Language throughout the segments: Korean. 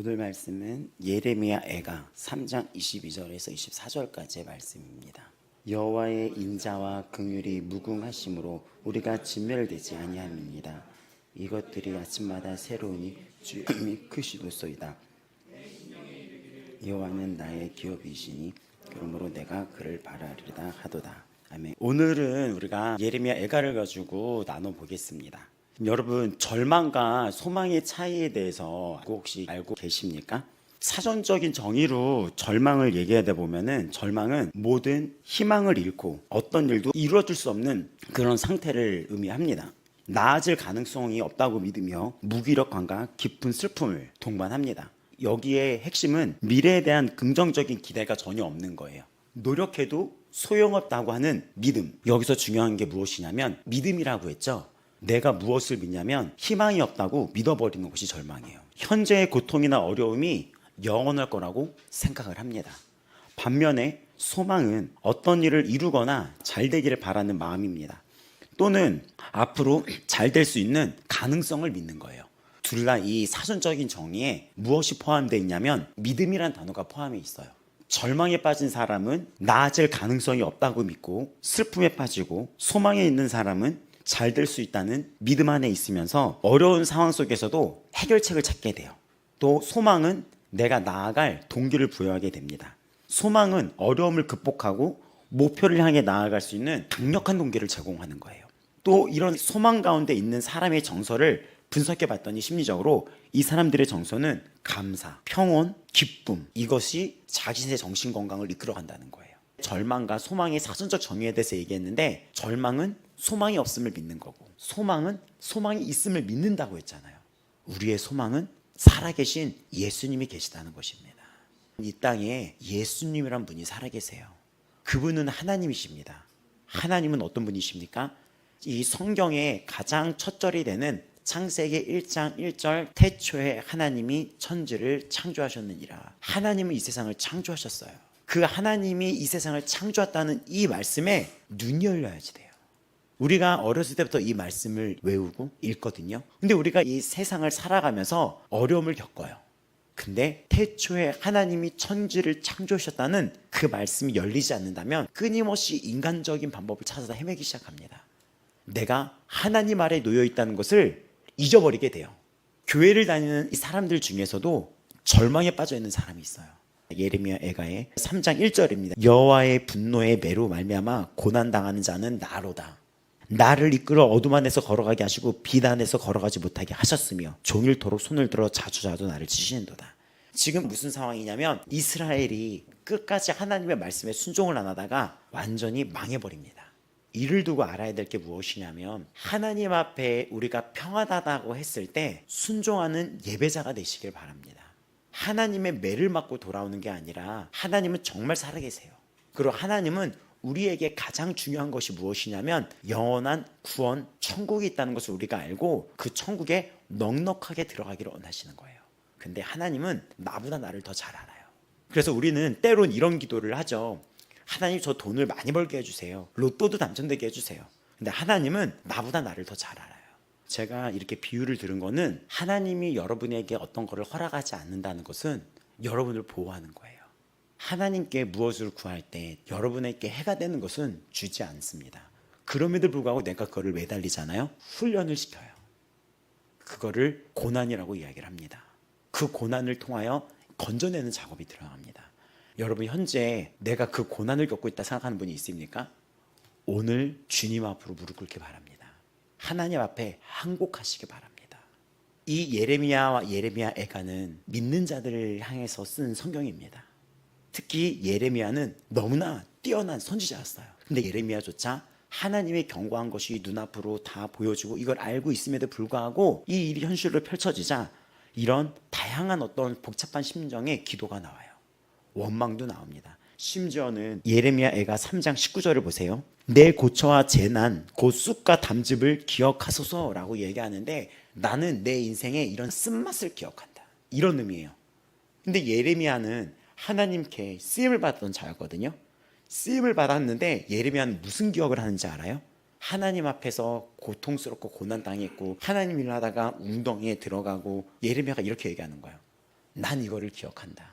오늘 말씀은 예레미야 애가 3장 22절에서 24절까지의 말씀입니다. 여호와의 인자와 긍휼이 무궁하심으로 우리가 진멸되지 아니함입니다. 이것들이 아침마다 새로우니 주의 힘이 크시도소이다. 여호와는 나의 기업이시니 그러므로 내가 그를 바라리다 하도다. 아멘. 오늘은 우리가 예레미야 애가를 가지고 나눠 보겠습니다. 여러분 절망과 소망의 차이에 대해서 혹시 알고 계십니까? 사전적인 정의로 절망을 얘기하다 보면은 절망은 모든 희망을 잃고 어떤 일도 이루어질 수 없는 그런 상태를 의미합니다. 나아질 가능성이 없다고 믿으며 무기력함과 깊은 슬픔을 동반합니다. 여기에 핵심은 미래에 대한 긍정적인 기대가 전혀 없는 거예요. 노력해도 소용없다고 하는 믿음. 여기서 중요한 게 무엇이냐면 믿음이라고 했죠. 내가 무엇을 믿냐면 희망이 없다고 믿어버리는 것이 절망이에요. 현재의 고통이나 어려움이 영원할 거라고 생각을 합니다. 반면에 소망은 어떤 일을 이루거나 잘 되기를 바라는 마음입니다. 또는 앞으로 잘 될 수 있는 가능성을 믿는 거예요. 둘 다 이 사전적인 정의에 무엇이 포함되어 있냐면 믿음이란 단어가 포함해 있어요. 절망에 빠진 사람은 나아질 가능성이 없다고 믿고 슬픔에 빠지고 소망에 있는 사람은 잘 될 수 있다는 믿음 안에 있으면서 어려운 상황 속에서도 해결책을 찾게 돼요. 또 소망은 내가 나아갈 동기를 부여하게 됩니다. 소망은 어려움을 극복하고 목표를 향해 나아갈 수 있는 강력한 동기를 제공하는 거예요. 또 이런 소망 가운데 있는 사람의 정서를 분석해 봤더니 심리적으로 이 사람들의 정서는 감사, 평온, 기쁨 이것이 자신의 정신 건강을 이끌어 간다는 거예요. 절망과 소망의 사전적 정의에 대해서 얘기했는데 절망은 소망이 없음을 믿는 거고 소망은 소망이 있음을 믿는다고 했잖아요. 우리의 소망은 살아계신 예수님이 계시다는 것입니다. 이 땅에 예수님이란 분이 살아계세요. 그분은 하나님이십니다. 하나님은 어떤 분이십니까? 이 성경의 가장 첫 절이 되는 창세기 1장 1절 태초에 하나님이 천지를 창조하셨느니라. 하나님은 이 세상을 창조하셨어요. 그 하나님이 이 세상을 창조했다는 이 말씀에 눈이 열려야지 돼요. 우리가 어렸을 때부터 이 말씀을 외우고 읽거든요. 근데 우리가 이 세상을 살아가면서 어려움을 겪어요. 근데 태초에 하나님이 천지를 창조하셨다는 그 말씀이 열리지 않는다면 끊임없이 인간적인 방법을 찾아서 헤매기 시작합니다. 내가 하나님 아래 놓여 있다는 것을 잊어버리게 돼요. 교회를 다니는 이 사람들 중에서도 절망에 빠져 있는 사람이 있어요. 예레미야 애가의 3장 1절입니다. 여호와의 분노에 매로 말미암아 고난 당하는 자는 나로다. 나를 이끌어 어둠 안에서 걸어가게 하시고 비단에서 걸어가지 못하게 하셨으며 종일토록 손을 들어 자주자주 나를 치시는도다. 지금 무슨 상황이냐면 이스라엘이 끝까지 하나님의 말씀에 순종을 안 하다가 완전히 망해버립니다. 이를 두고 알아야 될 게 무엇이냐면 하나님 앞에 우리가 평안하다고 했을 때 순종하는 예배자가 되시길 바랍니다. 하나님의 매를 맞고 돌아오는 게 아니라 하나님은 정말 살아계세요. 그리고 하나님은 우리에게 가장 중요한 것이 무엇이냐면 영원한 구원, 천국이 있다는 것을 우리가 알고 그 천국에 넉넉하게 들어가기를 원하시는 거예요. 근데 하나님은 나보다 나를 더 잘 알아요. 그래서 우리는 때론 이런 기도를 하죠. 하나님 저 돈을 많이 벌게 해주세요. 로또도 당첨되게 해주세요. 근데 하나님은 나보다 나를 더 잘 알아요. 제가 이렇게 비유를 들은 거는 하나님이 여러분에게 어떤 거를 허락하지 않는다는 것은 여러분을 보호하는 거예요. 하나님께 무엇을 구할 때 여러분에게 해가 되는 것은 주지 않습니다. 그럼에도 불구하고 내가 그거를 매달리잖아요. 훈련을 시켜요. 그거를 고난이라고 이야기를 합니다. 그 고난을 통하여 건져내는 작업이 들어갑니다. 여러분 현재 내가 그 고난을 겪고 있다 생각하는 분이 있습니까? 오늘 주님 앞으로 무릎 꿇기 바랍니다. 하나님 앞에 항복하시기 바랍니다. 이 예레미야와 예레미야 애가는 믿는 자들을 향해서 쓴 성경입니다. 특히 예레미야는 너무나 뛰어난 선지자였어요. 근데 예레미야조차 하나님의 경고한 것이 눈앞으로 다 보여지고 이걸 알고 있음에도 불구하고 이 일이 현실로 펼쳐지자 이런 다양한 어떤 복잡한 심정의 기도가 나와요. 원망도 나옵니다. 심지어는 예레미야 애가 3장 19절을 보세요. 내 고초와 재난, 곧 쑥과 담즙을 기억하소서라고 얘기하는데 나는 내 인생에 이런 쓴맛을 기억한다. 이런 의미예요. 근데 예레미야는 하나님께 쓰임을 받던 자였거든요. 쓰임을 받았는데 예레미야는 무슨 기억을 하는지 알아요? 하나님 앞에서 고통스럽고 고난 당했고 하나님 일을 하다가 웅덩이에 들어가고 예레미야가 이렇게 얘기하는 거예요. 난 이거를 기억한다.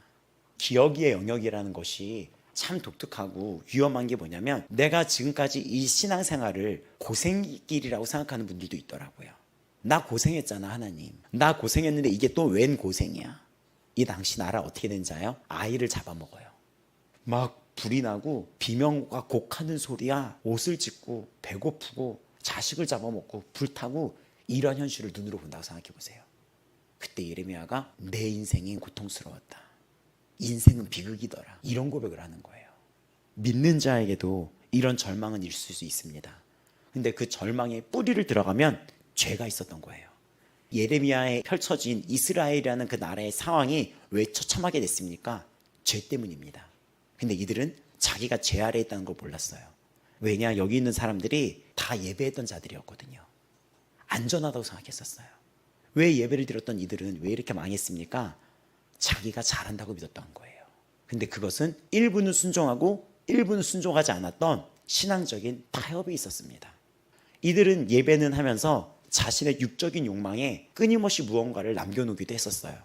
기억의 영역이라는 것이 참 독특하고 위험한 게 뭐냐면 내가 지금까지 이 신앙생활을 고생길이라고 생각하는 분들도 있더라고요. 나 고생했잖아 하나님. 나 고생했는데 이게 또 웬 고생이야. 이 당시 나라 어떻게 된 자요? 아이를 잡아먹어요. 막 불이 나고 비명과 곡하는 소리야 옷을 찢고 배고프고 자식을 잡아먹고 불타고 이런 현실을 눈으로 본다고 생각해 보세요. 그때 예레미야가 내 인생이 고통스러웠다. 인생은 비극이더라. 이런 고백을 하는 거예요. 믿는 자에게도 이런 절망은 있을 수 있습니다. 근데 그 절망의 뿌리를 들어가면 죄가 있었던 거예요. 예레미야에 펼쳐진 이스라엘이라는 그 나라의 상황이 왜 처참하게 됐습니까? 죄 때문입니다. 근데 이들은 자기가 죄 아래에 있다는 걸 몰랐어요. 왜냐? 여기 있는 사람들이 다 예배했던 자들이었거든요. 안전하다고 생각했었어요. 왜 예배를 드렸던 이들은 왜 이렇게 망했습니까? 자기가 잘한다고 믿었던 거예요. 근데 그것은 일부는 순종하고 일부는 순종하지 않았던 신앙적인 타협이 있었습니다. 이들은 예배는 하면서 자신의 육적인 욕망에 끊임없이 무언가를 남겨놓기도 했었어요.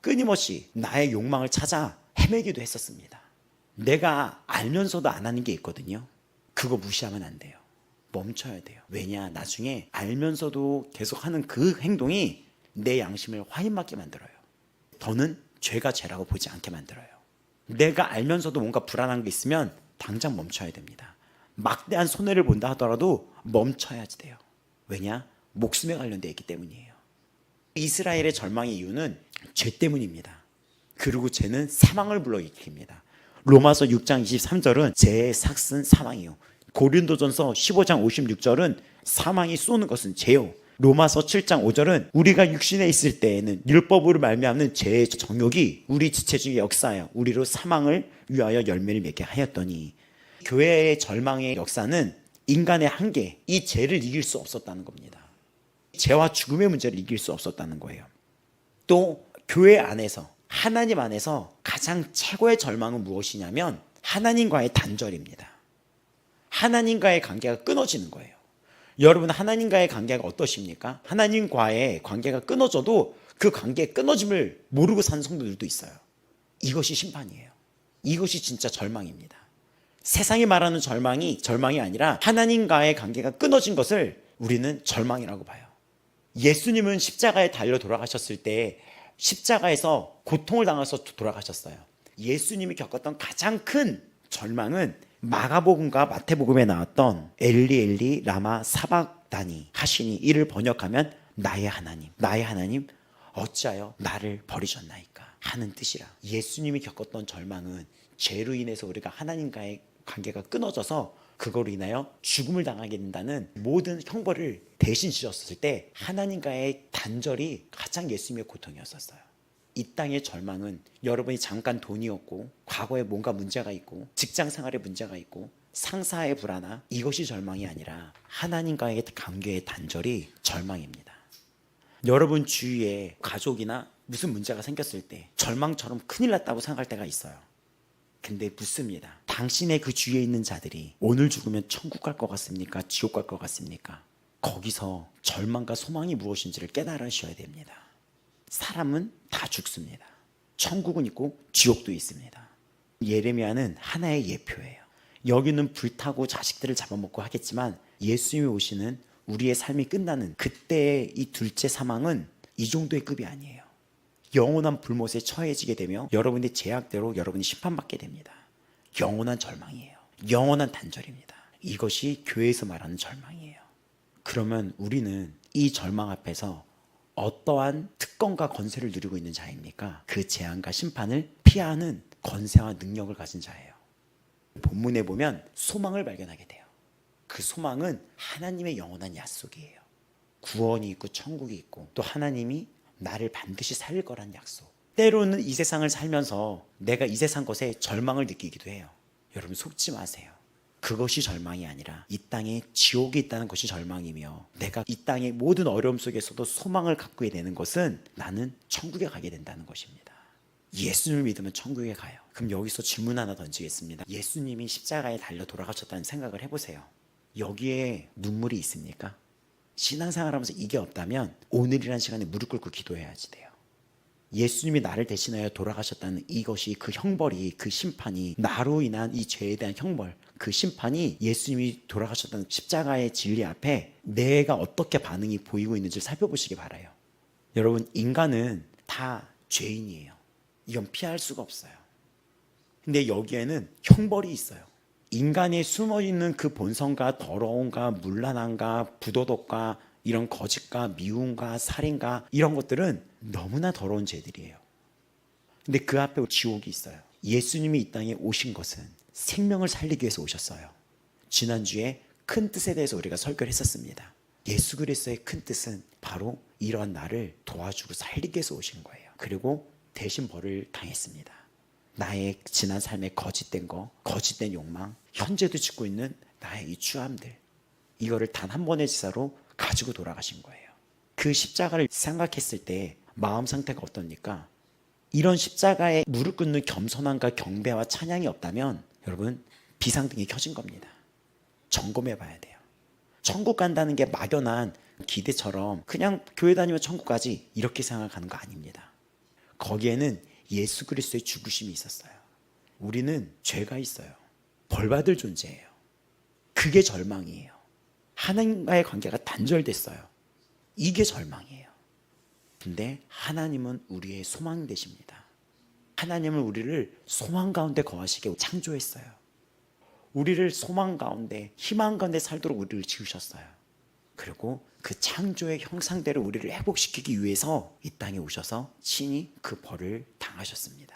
끊임없이 나의 욕망을 찾아 헤매기도 했었습니다. 내가 알면서도 안 하는 게 있거든요. 그거 무시하면 안 돼요. 멈춰야 돼요. 왜냐, 나중에 알면서도 계속 하는 그 행동이 내 양심을 화인맞게 만들어요. 더는 죄가 죄라고 보지 않게 만들어요. 내가 알면서도 뭔가 불안한 게 있으면 당장 멈춰야 됩니다. 막대한 손해를 본다 하더라도 멈춰야지 돼요. 왜냐? 목숨에 관련되어 있기 때문이에요. 이스라엘의 절망의 이유는 죄 때문입니다. 그리고 죄는 사망을 불러일으킵니다. 로마서 6장 23절은 죄의 삭슨 사망이요. 고린도전서 15장 56절은 사망이 쏘는 것은 죄요. 로마서 7장 5절은 우리가 육신에 있을 때에는 율법으로 말미암는 죄의 정욕이 우리 지체주의 역사여 우리로 사망을 위하여 열매를 맺게 하였더니 교회의 절망의 역사는 인간의 한계, 이 죄를 이길 수 없었다는 겁니다. 죄와 죽음의 문제를 이길 수 없었다는 거예요. 또 교회 안에서 하나님 안에서 가장 최고의 절망은 무엇이냐면 하나님과의 단절입니다. 하나님과의 관계가 끊어지는 거예요. 여러분 하나님과의 관계가 어떠십니까? 하나님과의 관계가 끊어져도 그 관계의 끊어짐을 모르고 사는 성도들도 있어요. 이것이 심판이에요. 이것이 진짜 절망입니다. 세상이 말하는 절망이 절망이 아니라 하나님과의 관계가 끊어진 것을 우리는 절망이라고 봐요. 예수님은 십자가에 달려 돌아가셨을 때 십자가에서 고통을 당해서 돌아가셨어요. 예수님이 겪었던 가장 큰 절망은 마가복음과 마태복음에 나왔던 엘리 엘리 라마 사박다니 하시니 이를 번역하면 나의 하나님 나의 하나님 어찌하여 나를 버리셨나이까 하는 뜻이라 예수님이 겪었던 절망은 죄로 인해서 우리가 하나님과의 관계가 끊어져서 그거로 인하여 죽음을 당하게 된다는 모든 형벌을 대신 지셨을 때 하나님과의 단절이 가장 예수님의 고통이었었어요. 이 땅의 절망은 여러분이 잠깐 돈이었고 과거에 뭔가 문제가 있고 직장 생활에 문제가 있고 상사의 불안함 이것이 절망이 아니라 하나님과의 관계의 단절이 절망입니다. 여러분 주위에 가족이나 무슨 문제가 생겼을 때 절망처럼 큰일 났다고 생각할 때가 있어요. 근데 묻습니다. 당신의 그 주위에 있는 자들이 오늘 죽으면 천국 갈 것 같습니까? 지옥 갈 것 같습니까? 거기서 절망과 소망이 무엇인지를 깨달으셔야 됩니다. 사람은 다 죽습니다. 천국은 있고 지옥도 있습니다. 예레미야는 하나의 예표예요. 여기는 불타고 자식들을 잡아먹고 하겠지만 예수님이 오시는 우리의 삶이 끝나는 그때의 이 둘째 사망은 이 정도의 급이 아니에요. 영원한 불못에 처해지게 되며 여러분의 제약대로 여러분이 심판받게 됩니다. 영원한 절망이에요. 영원한 단절입니다. 이것이 교회에서 말하는 절망이에요. 그러면 우리는 이 절망 앞에서 어떠한 특권과 권세를 누리고 있는 자입니까? 그 재앙과 심판을 피하는 권세와 능력을 가진 자예요. 본문에 보면 소망을 발견하게 돼요. 그 소망은 하나님의 영원한 약속이에요. 구원이 있고 천국이 있고 또 하나님이 나를 반드시 살릴 거란 약속. 때로는 이 세상을 살면서 내가 이 세상 것에 절망을 느끼기도 해요. 여러분 속지 마세요. 그것이 절망이 아니라 이 땅에 지옥이 있다는 것이 절망이며 내가 이 땅의 모든 어려움 속에서도 소망을 갖게 되는 것은 나는 천국에 가게 된다는 것입니다. 예수님을 믿으면 천국에 가요. 그럼 여기서 질문 하나 던지겠습니다. 예수님이 십자가에 달려 돌아가셨다는 생각을 해보세요. 여기에 눈물이 있습니까? 신앙생활 하면서 이게 없다면 오늘이란 시간에 무릎 꿇고 기도해야지 돼요. 예수님이 나를 대신하여 돌아가셨다는 이것이 그 형벌이 그 심판이 나로 인한 이 죄에 대한 형벌 그 심판이 예수님이 돌아가셨다는 십자가의 진리 앞에 내가 어떻게 반응이 보이고 있는지 살펴보시기 바라요. 여러분 인간은 다 죄인이에요. 이건 피할 수가 없어요. 근데 여기에는 형벌이 있어요. 인간이 숨어 있는 그 본성과 더러움과 문란함과 부도덕과 이런 거짓과 미움과 살인과 이런 것들은 너무나 더러운 죄들이에요. 근데 그 앞에 지옥이 있어요. 예수님이 이 땅에 오신 것은 생명을 살리기 위해서 오셨어요. 지난주에 큰 뜻에 대해서 우리가 설교를 했었습니다. 예수 그리스도의 큰 뜻은 바로 이러한 나를 도와주고 살리기 위해서 오신 거예요. 그리고 대신 벌을 당했습니다. 나의 지난 삶에 거짓된 거, 거짓된 욕망, 현재도 짓고 있는 나의 이 추함들, 이거를 단 한 번의 지사로 가지고 돌아가신 거예요. 그 십자가를 생각했을 때 마음 상태가 어떻습니까? 이런 십자가에 무릎 꿇는 겸손함과 경배와 찬양이 없다면 여러분 비상등이 켜진 겁니다. 점검해 봐야 돼요. 천국 간다는 게 막연한 기대처럼 그냥 교회 다니면 천국 가지 이렇게 생각하는 거 아닙니다. 거기에는 예수 그리스도의 죽으심이 있었어요. 우리는 죄가 있어요. 벌 받을 존재예요. 그게 절망이에요. 하나님과의 관계가 단절됐어요. 이게 절망이에요. 근데 하나님은 우리의 소망 되십니다. 하나님은 우리를 소망 가운데 거하시게 창조했어요. 우리를 소망 가운데, 희망 가운데 살도록 우리를 지으셨어요. 그리고 그 창조의 형상대로 우리를 회복시키기 위해서 이 땅에 오셔서 친히 그 벌을 당하셨습니다.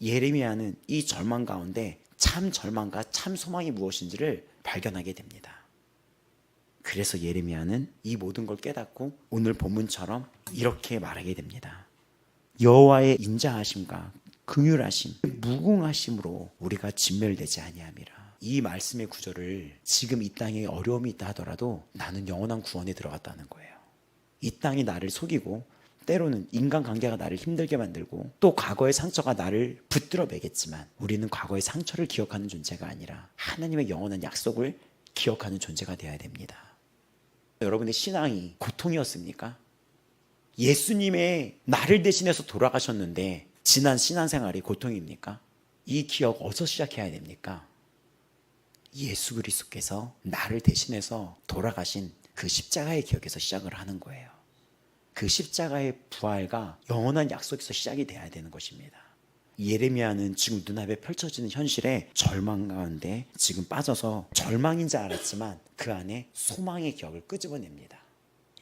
예레미야는 이 절망 가운데 참 절망과 참 소망이 무엇인지를 발견하게 됩니다. 그래서 예레미야는 이 모든 걸 깨닫고 오늘 본문처럼 이렇게 말하게 됩니다. 여호와의 인자하심과 긍휼하심, 무궁하심으로 우리가 진멸되지 아니함이라. 이 말씀의 구절을 지금 이 땅에 어려움이 있다 하더라도 나는 영원한 구원에 들어갔다는 거예요. 이 땅이 나를 속이고 때로는 인간관계가 나를 힘들게 만들고 또 과거의 상처가 나를 붙들어 매겠지만 우리는 과거의 상처를 기억하는 존재가 아니라 하나님의 영원한 약속을 기억하는 존재가 되어야 됩니다. 여러분의 신앙이 고통이었습니까? 예수님의 나를 대신해서 돌아가셨는데 지난 신앙생활이 고통입니까? 이 기억 어디서 시작해야 됩니까? 예수 그리스도께서 나를 대신해서 돌아가신 그 십자가의 기억에서 시작을 하는 거예요. 그 십자가의 부활과 영원한 약속에서 시작이 돼야 되는 것입니다. 예레미야는 지금 눈앞에 펼쳐지는 현실에 절망 가운데 지금 빠져서 절망인 줄 알았지만 그 안에 소망의 기억을 끄집어냅니다.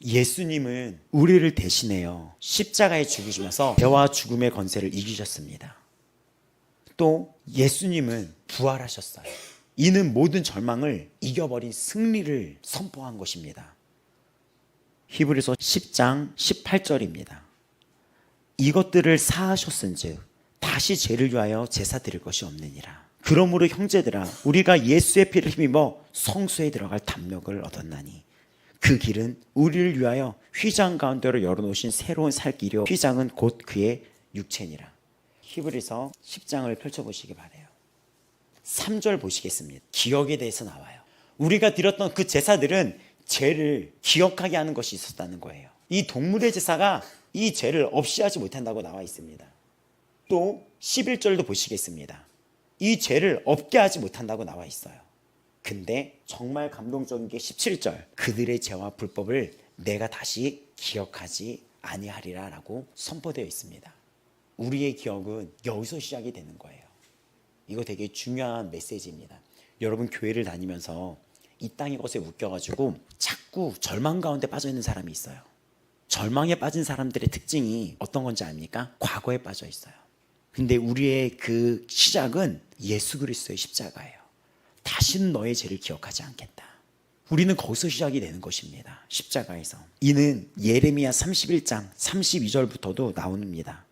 예수님은 우리를 대신해요. 십자가에 죽으시면서 죄와 죽음의 건세를 이기셨습니다. 또 예수님은 부활하셨어요. 이는 모든 절망을 이겨버린 승리를 선포한 것입니다. 히브리서 10장 18절입니다. 이것들을 사하셨은즉 다시 죄를 위하여 제사 드릴 것이 없느니라. 그러므로 형제들아 우리가 예수의 피를 힘입어 성소에 들어갈 담력을 얻었나니 그 길은 우리를 위하여 휘장 가운데로 열어놓으신 새로운 살 길이요 휘장은 곧 그의 육체니라. 히브리서 10장을 펼쳐보시기 바래요. 3절 보시겠습니다. 기억에 대해서 나와요. 우리가 드렸던 그 제사들은 죄를 기억하게 하는 것이 있었다는 거예요. 이 동물의 제사가 이 죄를 없이 하지 못한다고 나와 있습니다. 또 11절도 보시겠습니다. 이 죄를 없게 하지 못한다고 나와 있어요. 근데 정말 감동적인 게 17절. 그들의 죄와 불법을 내가 다시 기억하지 아니하리라라고 선포되어 있습니다. 우리의 기억은 여기서 시작이 되는 거예요. 이거 되게 중요한 메시지입니다. 여러분 교회를 다니면서 이 땅의 것에 웃겨가지고 자꾸 절망 가운데 빠져 있는 사람이 있어요. 절망에 빠진 사람들의 특징이 어떤 건지 압니까? 과거에 빠져 있어요. 근데 우리의 그 시작은 예수 그리스도의 십자가예요. 다시는 너의 죄를 기억하지 않겠다. 우리는 거기서 시작이 되는 것입니다. 십자가에서. 이는 예레미야 31장 32절부터도 나옵니다.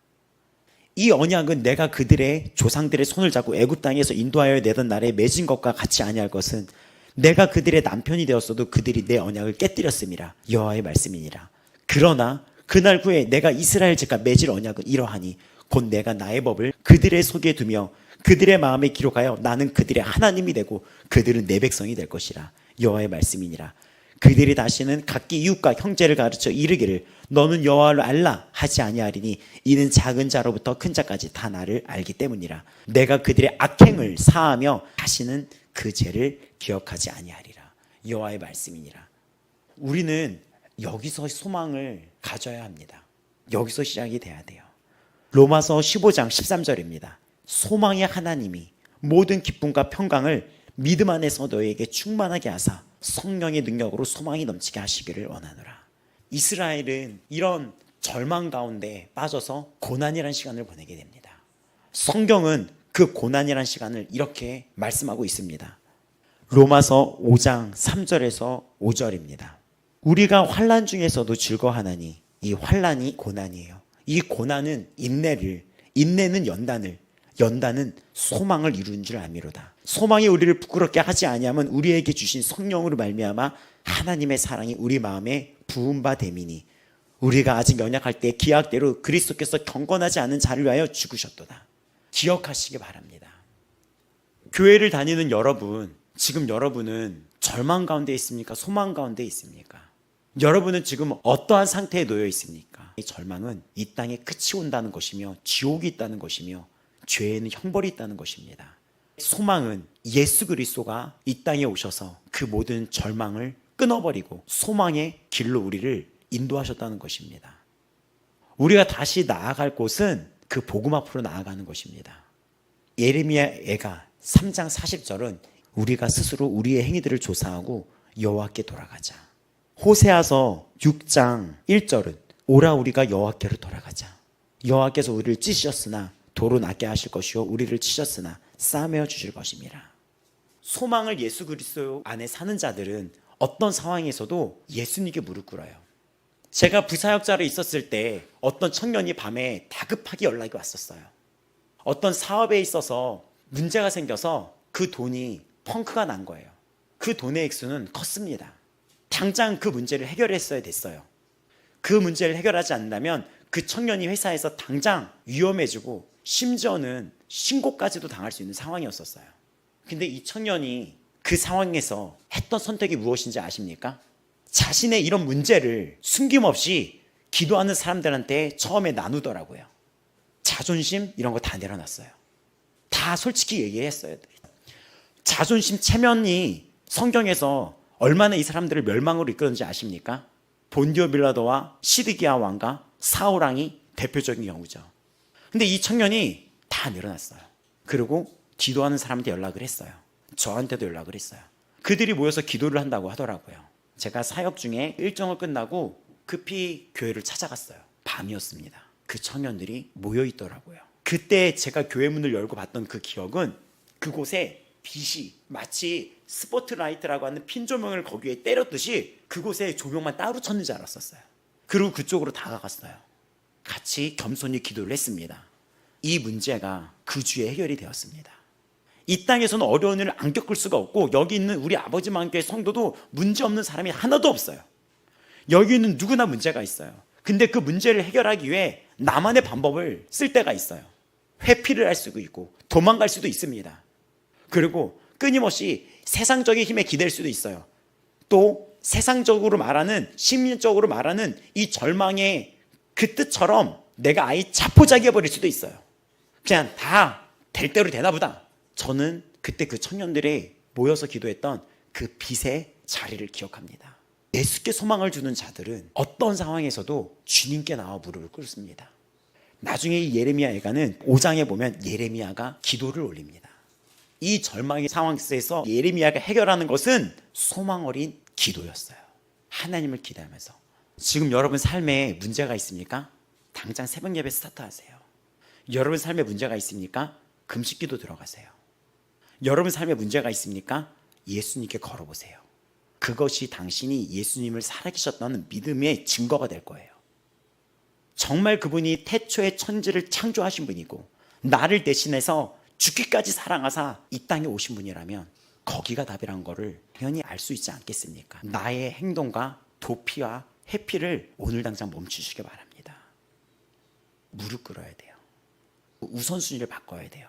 이 언약은 내가 그들의 조상들의 손을 잡고 애굽 땅에서 인도하여 내던 날에 맺은 것과 같이 아니할 것은 내가 그들의 남편이 되었어도 그들이 내 언약을 깨뜨렸음이라 여호와의 말씀이니라. 그러나 그날 후에 내가 이스라엘 집과 맺을 언약은 이러하니 곧 내가 나의 법을 그들의 속에 두며 그들의 마음에 기록하여 나는 그들의 하나님이 되고 그들은 내 백성이 될 것이라. 여호와의 말씀이니라. 그들이 다시는 각기 이웃과 형제를 가르쳐 이르기를 너는 여호와를 알라 하지 아니하리니 이는 작은 자로부터 큰 자까지 다 나를 알기 때문이라. 내가 그들의 악행을 사하며 다시는 그 죄를 기억하지 아니하리라. 여호와의 말씀이니라. 우리는 여기서 소망을 가져야 합니다. 여기서 시작이 돼야 돼요. 로마서 15장 13절입니다 소망의 하나님이 모든 기쁨과 평강을 믿음 안에서 너에게 충만하게 하사 성령의 능력으로 소망이 넘치게 하시기를 원하노라. 이스라엘은 이런 절망 가운데 빠져서 고난이라는 시간을 보내게 됩니다. 성경은 그 고난이라는 시간을 이렇게 말씀하고 있습니다. 로마서 5장 3절에서 5절입니다. 우리가 환란 중에서도 즐거워하나니 이 환란이 고난이에요. 이 고난은 인내를 인내는 연단을 연단은 소망을 이루는 줄 아미로다. 소망이 우리를 부끄럽게 하지 아니하면 우리에게 주신 성령으로 말미암아 하나님의 사랑이 우리 마음에 부은 바 됨이니 우리가 아직 연약할 때 기약대로 그리스도께서 경건하지 않은 자를 위하여 죽으셨도다. 기억하시기 바랍니다. 교회를 다니는 여러분, 지금 여러분은 절망 가운데 있습니까? 소망 가운데 있습니까? 여러분은 지금 어떠한 상태에 놓여 있습니까? 이 절망은 이 땅에 끝이 온다는 것이며 지옥이 있다는 것이며 죄에는 형벌이 있다는 것입니다. 소망은 예수 그리스도가 이 땅에 오셔서 그 모든 절망을 끊어버리고 소망의 길로 우리를 인도하셨다는 것입니다. 우리가 다시 나아갈 곳은 그 복음 앞으로 나아가는 것입니다. 예레미야 애가 3장 40절은 우리가 스스로 우리의 행위들을 조사하고 여호와께 돌아가자. 호세아서 6장 1절은 오라 우리가 여호와께로 돌아가자. 여호와께서 우리를 찢으셨으나 도로 낫게 하실 것이요 우리를 치셨으나 싸매어 주실 것입니다. 소망을 예수 그리스도 안에 사는 자들은 어떤 상황에서도 예수님께 무릎 꿇어요. 제가 부사역자로 있었을 때 어떤 청년이 밤에 다급하게 연락이 왔었어요. 어떤 사업에 있어서 문제가 생겨서 그 돈이 펑크가 난 거예요. 그 돈의 액수는 컸습니다. 당장 그 문제를 해결했어야 됐어요. 그 문제를 해결하지 않는다면 그 청년이 회사에서 당장 위험해지고 심지어는 신고까지도 당할 수 있는 상황이었었어요. 근데 이 청년이 그 상황에서 했던 선택이 무엇인지 아십니까? 자신의 이런 문제를 숨김없이 기도하는 사람들한테 처음에 나누더라고요. 자존심 이런 거 다 내려놨어요. 다 솔직히 얘기했어요. 자존심 체면이 성경에서 얼마나 이 사람들을 멸망으로 이끌었는지 아십니까? 본디오 빌라도와 시드기야 왕과 사울 왕이 대표적인 경우죠. 근데 이 청년이 다 내려놨어요. 그리고 기도하는 사람한테 연락을 했어요. 저한테도 연락을 했어요. 그들이 모여서 기도를 한다고 하더라고요. 제가 사역 중에 일정을 끝나고 급히 교회를 찾아갔어요. 밤이었습니다. 그 청년들이 모여 있더라고요. 그때 제가 교회 문을 열고 봤던 그 기억은 그곳에 빛이 마치 스포트라이트라고 하는 핀 조명을 거기에 때렸듯이 그곳에 조명만 따로 쳤는 줄 알았었어요. 그리고 그쪽으로 다가갔어요. 같이 겸손히 기도를 했습니다. 이 문제가 그 주에 해결이 되었습니다. 이 땅에서는 어려운 일을 안 겪을 수가 없고 여기 있는 우리 아버지 만교의 성도도 문제 없는 사람이 하나도 없어요. 여기 있는 누구나 문제가 있어요. 근데 그 문제를 해결하기 위해 나만의 방법을 쓸 때가 있어요. 회피를 할 수도 있고 도망갈 수도 있습니다. 그리고 끊임없이 세상적인 힘에 기댈 수도 있어요. 또 세상적으로 말하는 심리적으로 말하는 이 절망의 그 뜻처럼 내가 아예 자포자기해 버릴 수도 있어요. 그냥 다 될 대로 되나 보다. 저는 그때 그 청년들이 모여서 기도했던 그 빛의 자리를 기억합니다. 예수께 소망을 주는 자들은 어떤 상황에서도 주님께 나와 무릎을 꿇습니다. 나중에 이 예레미야 애가는 5장에 보면 예레미야가 기도를 올립니다. 이 절망의 상황 속에서 예레미야가 해결하는 것은 소망 어린 기도였어요. 하나님을 기대하면서. 지금 여러분 삶에 문제가 있습니까? 당장 새벽 예배 스타트하세요. 여러분 삶에 문제가 있습니까? 금식기도 들어가세요. 여러분 삶에 문제가 있습니까? 예수님께 걸어보세요. 그것이 당신이 예수님을 살아계셨다는 믿음의 증거가 될 거예요. 정말 그분이 태초에 천지를 창조하신 분이고 나를 대신해서 죽기까지 사랑하사 이 땅에 오신 분이라면 거기가 답이란 거를 당연히 알 수 있지 않겠습니까? 나의 행동과 도피와 회피를 오늘 당장 멈추시기 바랍니다. 무릎 꿇어야 돼요. 우선순위를 바꿔야 돼요.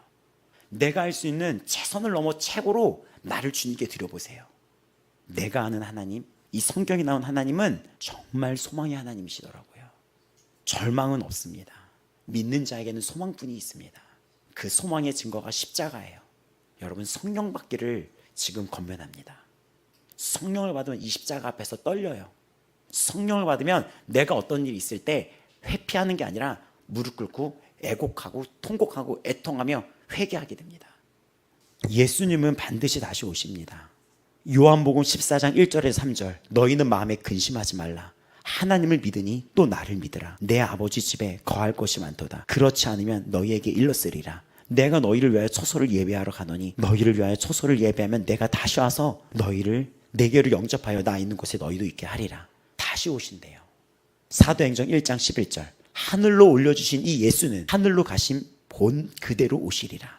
내가 할 수 있는 최선을 넘어 최고로 나를 주님께 드려보세요. 내가 아는 하나님, 이 성경에 나온 하나님은 정말 소망의 하나님이시더라고요. 절망은 없습니다. 믿는 자에게는 소망뿐이 있습니다. 그 소망의 증거가 십자가예요. 여러분 성령 받기를 지금 건면합니다. 성령을 받으면 이 십자가 앞에서 떨려요. 성령을 받으면 내가 어떤 일이 있을 때 회피하는 게 아니라 무릎 꿇고 애곡하고 통곡하고 애통하며 회개하게 됩니다. 예수님은 반드시 다시 오십니다. 요한복음 14장 1절에서 3절 너희는 마음에 근심하지 말라. 하나님을 믿으니 또 나를 믿으라. 내 아버지 집에 거할 것이 많도다. 그렇지 않으면 너희에게 일렀으리라. 내가 너희를 위하여 처소를 예배하러 가노니 너희를 위하여 처소를 예배하면 내가 다시 와서 너희를 내게로 영접하여 나 있는 곳에 너희도 있게 하리라. 다시 오신대요. 사도행전 1장 11절 하늘로 올려주신 이 예수는 하늘로 가신 본 그대로 오시리라.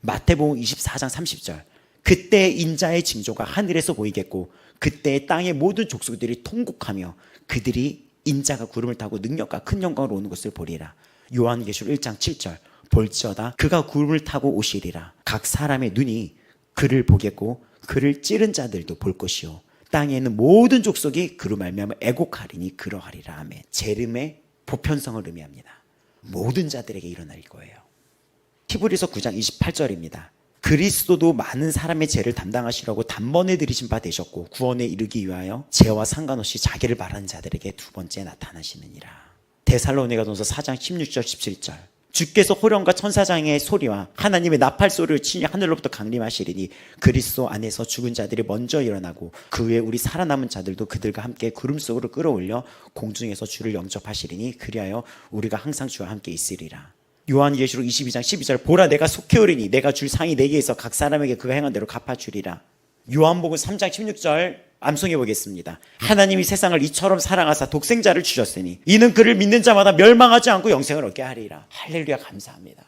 마태복음 24장 30절 그때 인자의 징조가 하늘에서 보이겠고 그때 땅의 모든 족속들이 통곡하며 그들이 인자가 구름을 타고 능력과 큰 영광으로 오는 것을 보리라. 요한계시록 1장 7절 볼지어다 그가 구름을 타고 오시리라. 각 사람의 눈이 그를 보겠고 그를 찌른 자들도 볼 것이요 땅에 있는 모든 족속이 그로 말미암아 애곡하리니 그러하리라 아멘. 제름의 보편성을 의미합니다. 모든 자들에게 일어날 거예요. 히브리서 9장 28절입니다. 그리스도도 많은 사람의 죄를 담당하시려고 단번에 들이신 바 되셨고 구원에 이르기 위하여 죄와 상관없이 자기를 바라는 자들에게 두 번째 나타나시느니라. 데살로니가전서 4장 16절 17절. 주께서 호령과 천사장의 소리와 하나님의 나팔 소리를 친히 하늘로부터 강림하시리니 그리스도 안에서 죽은 자들이 먼저 일어나고 그 후에 우리 살아남은 자들도 그들과 함께 구름 속으로 끌어올려 공중에서 주를 영접하시리니 그리하여 우리가 항상 주와 함께 있으리라. 요한계시록 22장 12절 보라 내가 속해 오리니 내가 줄 상이 내게 있어 각 사람에게 그가 행한 대로 갚아 주리라. 요한복음 3장 16절 암송해 보겠습니다. 하나님이 세상을 이처럼 사랑하사 독생자를 주셨으니 이는 그를 믿는 자마다 멸망하지 않고 영생을 얻게 하리라. 할렐루야 감사합니다.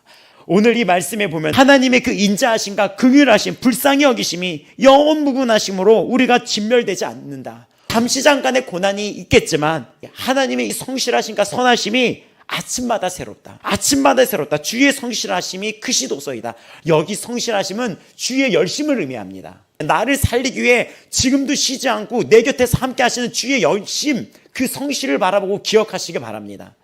오늘 이 말씀에 보면 하나님의 그 인자하심과 긍휼하심, 불쌍히 여기심이 영원 무궁하심으로 우리가 진멸되지 않는다. 잠시 잠깐의 고난이 있겠지만 하나님의 이 성실하심과 선하심이 아침마다 새롭다. 아침마다 새롭다. 주의 성실하심이 크시도소이다. 여기 성실하심은 주의 열심을 의미합니다. 나를 살리기 위해 지금도 쉬지 않고 내 곁에서 함께 하시는 주의 열심, 그 성실을 바라보고 기억하시기 바랍니다.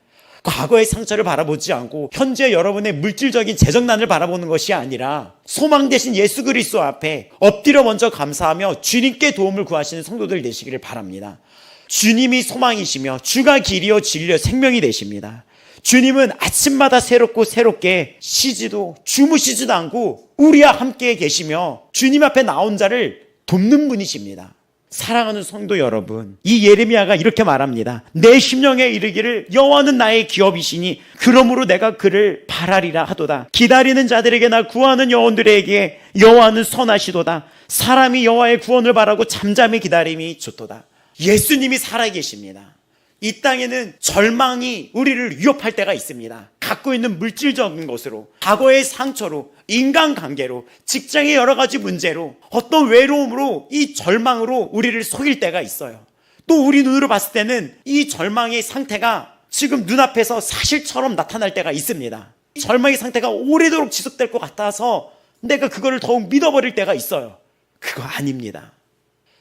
과거의 상처를 바라보지 않고 현재 여러분의 물질적인 재정난을 바라보는 것이 아니라 소망 대신 예수 그리스도 앞에 엎드려 먼저 감사하며 주님께 도움을 구하시는 성도들 되시기를 바랍니다. 주님이 소망이시며 주가 길이요 진리요 생명이 되십니다. 주님은 아침마다 새롭고 새롭게 쉬지도 주무시지도 않고 우리와 함께 계시며 주님 앞에 나온 자를 돕는 분이십니다. 사랑하는 성도 여러분, 이 예레미야가 이렇게 말합니다. 내 심령에 이르기를 여호와는 나의 기업이시니 그러므로 내가 그를 바라리라 하도다. 기다리는 자들에게 나 구하는 영혼들에게 여호와는 선하시도다. 사람이 여호와의 구원을 바라고 잠잠히 기다림이 좋도다. 예수님이 살아 계십니다. 이 땅에는 절망이 우리를 위협할 때가 있습니다. 갖고 있는 물질적인 것으로, 과거의 상처로, 인간관계로, 직장의 여러 가지 문제로, 어떤 외로움으로, 이 절망으로 우리를 속일 때가 있어요. 또 우리 눈으로 봤을 때는 이 절망의 상태가 지금 눈앞에서 사실처럼 나타날 때가 있습니다. 이 절망의 상태가 오래도록 지속될 것 같아서 내가 그거를 더욱 믿어버릴 때가 있어요. 그거 아닙니다.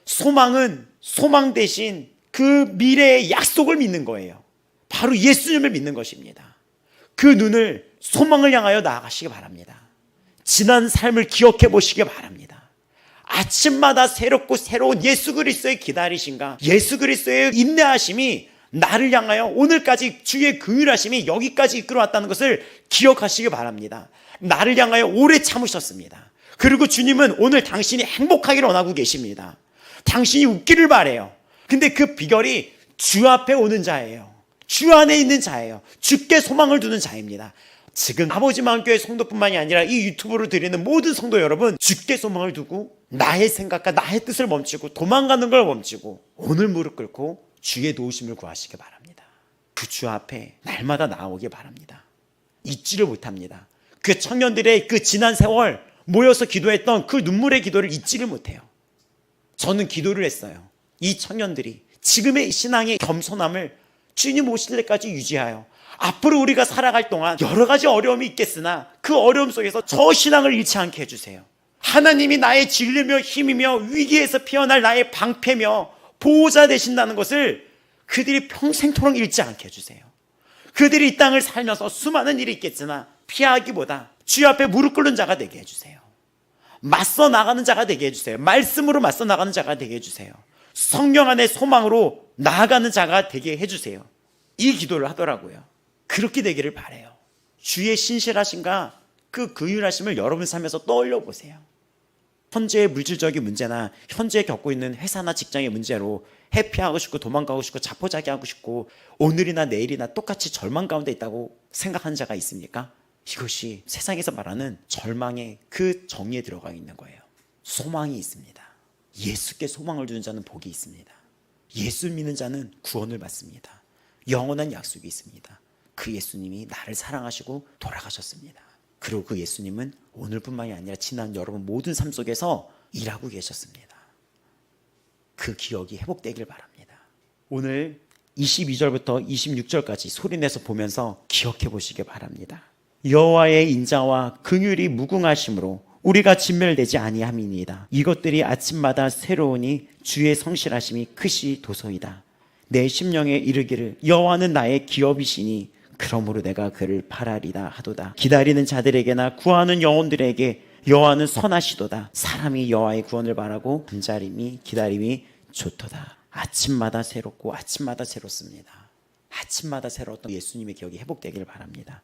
소망은 소망 대신 그 미래의 약속을 믿는 거예요. 바로 예수님을 믿는 것입니다. 그 눈을 소망을 향하여 나아가시기 바랍니다. 지난 삶을 기억해 보시기 바랍니다. 아침마다 새롭고 새로운 예수 그리스도의 기다리신가, 예수 그리스도의 인내하심이 나를 향하여 오늘까지 주의 긍휼하심이 여기까지 이끌어왔다는 것을 기억하시기 바랍니다. 나를 향하여 오래 참으셨습니다. 그리고 주님은 오늘 당신이 행복하기를 원하고 계십니다. 당신이 웃기를 바래요. 근데 그 비결이 주 앞에 오는 자예요. 주 안에 있는 자예요. 주께 소망을 두는 자입니다. 지금 아버지 마음교회 성도뿐만이 아니라 이 유튜브를 드리는 모든 성도 여러분 주께 소망을 두고 나의 생각과 나의 뜻을 멈추고 도망가는 걸 멈추고 오늘 무릎 꿇고 주의 도우심을 구하시기 바랍니다. 그 주 앞에 날마다 나오기 바랍니다. 잊지를 못합니다. 그 청년들의 그 지난 세월 모여서 기도했던 그 눈물의 기도를 잊지를 못해요. 저는 기도를 했어요. 이 청년들이 지금의 신앙의 겸손함을 주님 오실 때까지 유지하여 앞으로 우리가 살아갈 동안 여러 가지 어려움이 있겠으나 그 어려움 속에서 저 신앙을 잃지 않게 해주세요. 하나님이 나의 진리며 힘이며 위기에서 피어날 나의 방패며 보호자 되신다는 것을 그들이 평생토록 잃지 않게 해주세요. 그들이 이 땅을 살면서 수많은 일이 있겠으나 피하기보다 주여 앞에 무릎 꿇는 자가 되게 해주세요. 맞서 나가는 자가 되게 해주세요. 말씀으로 맞서 나가는 자가 되게 해주세요. 성령 안의 소망으로 나아가는 자가 되게 해주세요. 이 기도를 하더라고요. 그렇게 되기를 바래요. 주의 신실하신가 그 긍휼하심을 여러분 삶에서 떠올려 보세요. 현재의 물질적인 문제나 현재 겪고 있는 회사나 직장의 문제로 회피하고 싶고 도망가고 싶고 자포자기하고 싶고 오늘이나 내일이나 똑같이 절망 가운데 있다고 생각하는 자가 있습니까? 이것이 세상에서 말하는 절망의 그 정의에 들어가 있는 거예요. 소망이 있습니다. 예수께 소망을 두는 자는 복이 있습니다. 예수 믿는 자는 구원을 받습니다. 영원한 약속이 있습니다. 그 예수님이 나를 사랑하시고 돌아가셨습니다. 그리고 그 예수님은 오늘뿐만이 아니라 지난 여러분 모든 삶 속에서 일하고 계셨습니다. 그 기억이 회복되길 바랍니다. 오늘 22절부터 26절까지 소리내서 보면서 기억해 보시기 바랍니다. 여호와의 인자와 긍휼이 무궁하심으로 우리가 진멸되지 아니함이니이다. 이것들이 아침마다 새로우니 주의 성실하심이 크시 도소이다. 내 심령에 이르기를 여호와는 나의 기업이시니 그러므로 내가 그를 바라리다 하도다. 기다리는 자들에게나 구하는 영혼들에게 여호와는 선하시도다. 사람이 여호와의 구원을 바라고 잠자림이 기다림이 좋도다. 아침마다 새롭고 아침마다 새롭습니다. 아침마다 새로웠던 예수님의 기억이 회복되기를 바랍니다.